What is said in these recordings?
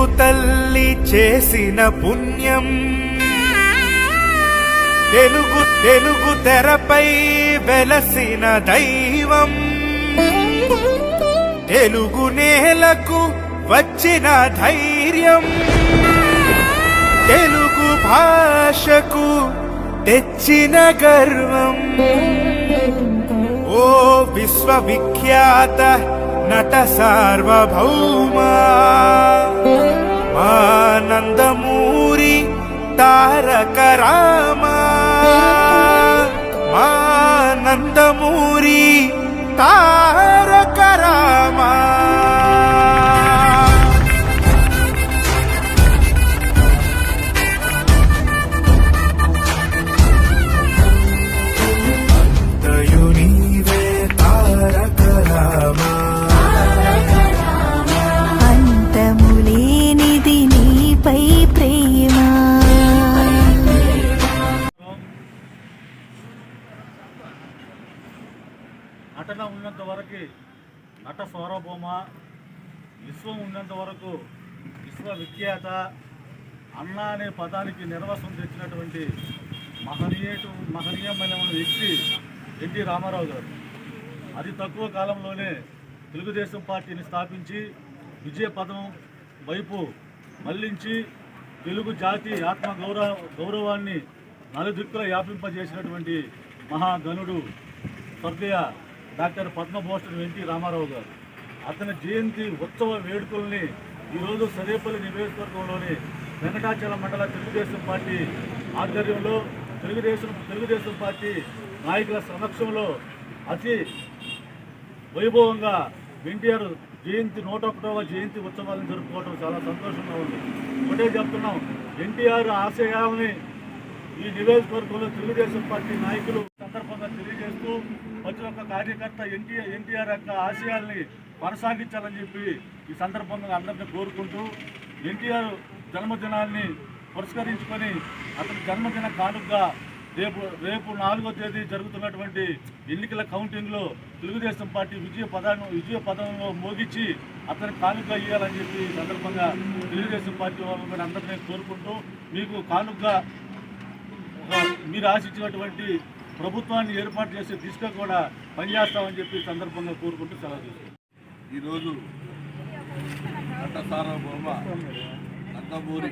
తెలుగు తల్లి చేసిన పుణ్యం. తెలుగు తెలుగు తెరపై వెలసిన దైవం. తెలుగు నేలకు వచ్చిన ధైర్యం. తెలుగు భాషకు తెచ్చిన గర్వం. ఓ విశ్వవిఖ్యాత నట సార్వభౌమా. మానందమూరి తారక రామా. మానందమూరి తార నట సార్వభౌమ విశ్వం ఉన్నంత వరకు విశ్వవిఖ్యాత అన్న అనే పదానికి నిర్వసనం తెచ్చినటువంటి మహనీయటు మహనీయమైన వ్యక్తి ఎన్టీ రామారావు గారు. అతి తక్కువ కాలంలోనే తెలుగుదేశం పార్టీని స్థాపించి విజయ పదం వైపు మళ్ళించి తెలుగు జాతి ఆత్మ గౌరవ గౌరవాన్ని నలుదిక్కుల వ్యాపింపజేసినటువంటి మహాగనుడు స్వర్గీయ డాక్టర్ పద్మభూషణ్ ఎన్టీ రామారావు గారు. అతని జయంతి ఉత్సవ వేడుకల్ని ఈరోజు సరేపల్లి నియోజకవర్గంలోని వెంకటాచల మండల తెలుగుదేశం పార్టీ ఆధ్వర్యంలో తెలుగుదేశం తెలుగుదేశం పార్టీ నాయకుల సమక్షంలో అతి వైభవంగా ఎన్టీఆర్ జయంతి నూట ఒకటవ జయంతి ఉత్సవాలను జరుపుకోవడం చాలా సంతోషంగా ఉంది. ఒకటే చెప్తున్నాం ఎన్టీఆర్ ఆశయాలని ఈ నియోజకవర్గంలో తెలుగుదేశం పార్టీ నాయకులు సందర్భంగా తెలియజేస్తూ ప్రతి ఒక్క కార్యకర్త ఎన్టీఆర్ ఎన్టీఆర్ యొక్క ఆశయాల్ని కొనసాగించాలని చెప్పి ఈ సందర్భంగా అందరినీ కోరుకుంటూ ఎన్టీఆర్ జన్మదినాన్ని పురస్కరించుకొని అతని జన్మదిన కానుకగా రేపు రేపు నాలుగో తేదీ జరుగుతున్నటువంటి ఎన్నికల కౌంటింగ్లో తెలుగుదేశం పార్టీ విజయ పదాన్ని విజయ పదంలో మోగించి అతని కానుక ఇవ్వాలని చెప్పి సందర్భంగా తెలుగుదేశం పార్టీ వాళ్ళని అందరినీ కోరుకుంటూ మీకు కానుకగా మీరు ఆశించినటువంటి ప్రభుత్వాన్ని ఏర్పాటు చేసే దిశగా కూడా పనిచేస్తామని చెప్పి సందర్భంగా కోరుకుంటూ సెలవు చేస్తాం ఈరోజు నట సార్వభౌమ నందమూరి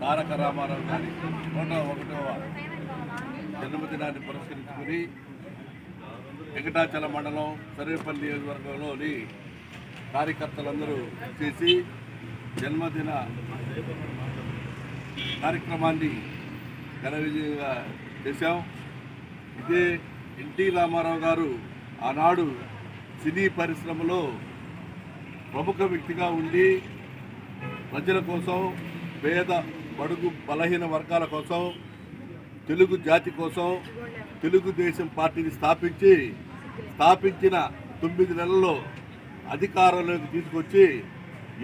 తారక రామారావు గారి నూట ఒకటవ జన్మదినాన్ని పురస్కరించుకుని వెంకటాచల మండలం సర్వేపల్లి నియోజకవర్గంలోని కార్యకర్తలందరూ చేసి జన్మదిన కార్యక్రమాన్ని ఘన విజయంగా చేశాం. ఇదే ఎన్టీ రామారావు గారు ఆనాడు సినీ పరిశ్రమలో ప్రముఖ వ్యక్తిగా ఉండి ప్రజల కోసం పేద బడుగు బలహీన వర్గాల కోసం తెలుగు జాతి కోసం తెలుగుదేశం పార్టీని స్థాపించి స్థాపించిన తొమ్మిది నెలల్లో అధికారంలోకి తీసుకొచ్చి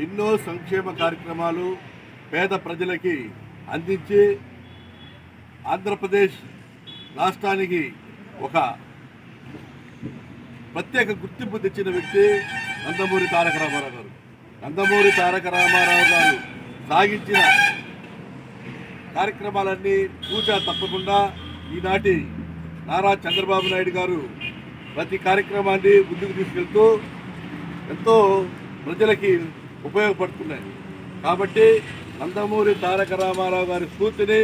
ఎన్నో సంక్షేమ కార్యక్రమాలు పేద ప్రజలకి అందించి ఆంధ్రప్రదేశ్ రాష్ట్రానికి ఒక ప్రత్యేక గుర్తింపు తెచ్చిన వ్యక్తి నందమూరి తారక రామారావు గారు. నందమూరి తారక రామారావు గారు సాగించిన కార్యక్రమాలన్నీ పూజ తప్పకుండా ఈనాటి నారా చంద్రబాబు నాయుడు గారు ప్రతి కార్యక్రమాన్ని ముందుకు తీసుకెళ్తూ ఎంతో ప్రజలకి ఉపయోగపడుతున్నాయి. కాబట్టి నందమూరి తారక రామారావు గారి స్ఫూర్తిని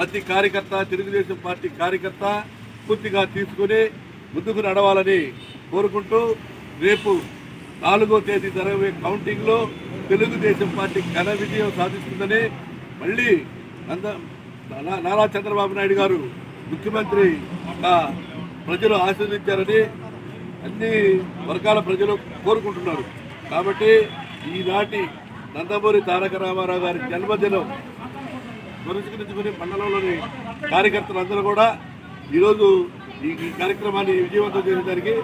ప్రతి కార్యకర్త తెలుగుదేశం పార్టీ కార్యకర్త స్ఫూర్తిగా తీసుకుని ముందుకు నడవాలని కోరుకుంటూ రేపు నాలుగో తేదీ జరగబోయే కౌంటింగ్లో తెలుగుదేశం పార్టీ ఘన విజయం సాధిస్తుందని మళ్ళీ నంద నారా చంద్రబాబు నాయుడు గారు ముఖ్యమంత్రి ప్రజలు ఆశీర్వదించారని అన్ని వర్గాల ప్రజలు కోరుకుంటున్నారు. కాబట్టి ఈనాటి నందమూరి తారక రామారావు గారి జన్మదినం పురస్కరించుకుని మండలంలోని కార్యకర్తలందరూ కూడా ఈరోజు ఈ ఈ కార్యక్రమాన్ని విజయవంతం చేయడానికి